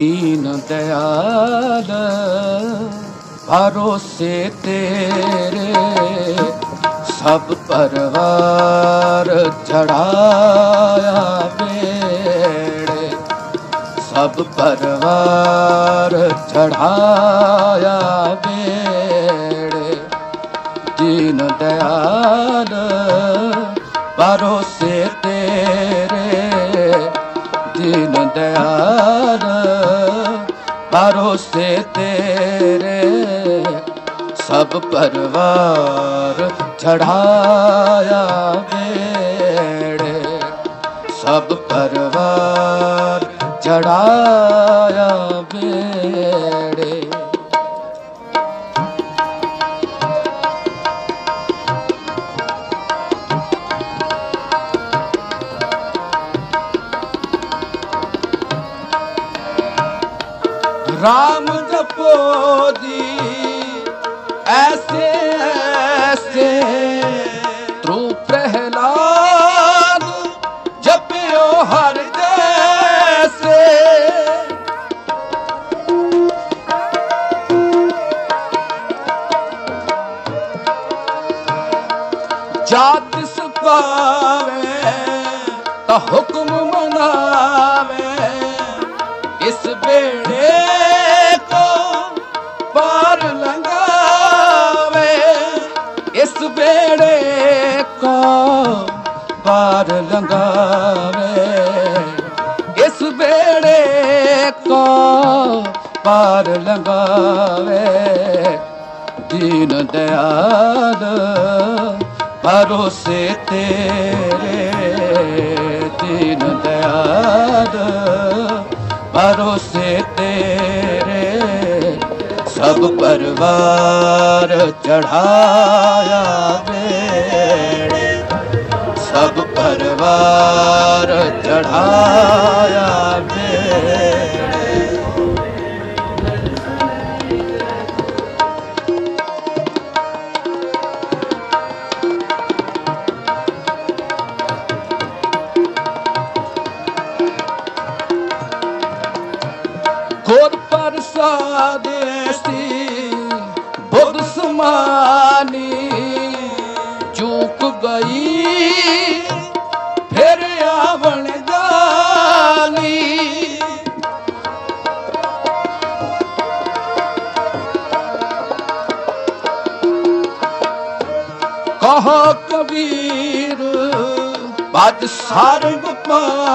ਦੀਨ ਦਿਆਲ ਭਰੋਸੇ ਤੇਰੇ, ਸਭ ਪਰਵਾਰ ਚੜਾਇਆ ਵੇੜੇ ਸਭ ਪਰਵਾਰ ਚੜਾਇਆ ਵੇੜੇ ਦੀਨ ਦਇਆਲ, ਭਰੋਸੇ ਤੇਰੇ ਦੀਨ ਦਇਆਲ ਭਰੋਸੇ ਤੇਰੇ ਸਭ ਪਰਵਾਰ ਚੜਾਇਆ ਵੇੜੇ ਸਭ ਪਰਵਾਰ ਚੜਾਇਆ ਵੇੜੇ ਰਾਮ ਜਪੋ ਜੀ ਐਸੇ ਐਸੇ ਤ੍ਰੂ ਪ੍ਰਹਿਲਾਦ ਜਪਿਓ ਹਰ ਜੈਸੇ ਜਾਤ ਸੁਪਾਵੇ ਤਾਂ ਹੁਕਮ ਮਨਾਵੇ ਪਾਰ ਲੰਘਾਵੇ ਇਸ ਬੇੜੇ ਕੋ ਪਾਰ ਲੰਘਾਵੇ ਦੀਨ ਦਇਆਲ, ਭਰੋਸੇ ਤੇਰੇ। ਦੀਨ ਦਇਆਲ, ਭਰੋਸੇ ਤੇਰੇ। ਸਭ ਪਰਵਾਰ ਚੜਾਇਆ ਵੇ। ਸਭ ਪਰਵਾਰ ਚੜਾਇਆ ਵੇੜੇ ਗੁਰ ਪ੍ਰਸਾਦ ਐਸੀ ਬੁੱਧ ਸਮਾਨੀ ਫਿਰ ਆਵਣ ਜਾਨੀ। ਕਹੋ ਕਬੀਰ ਬਾਦ ਸਰਬ ਪਾ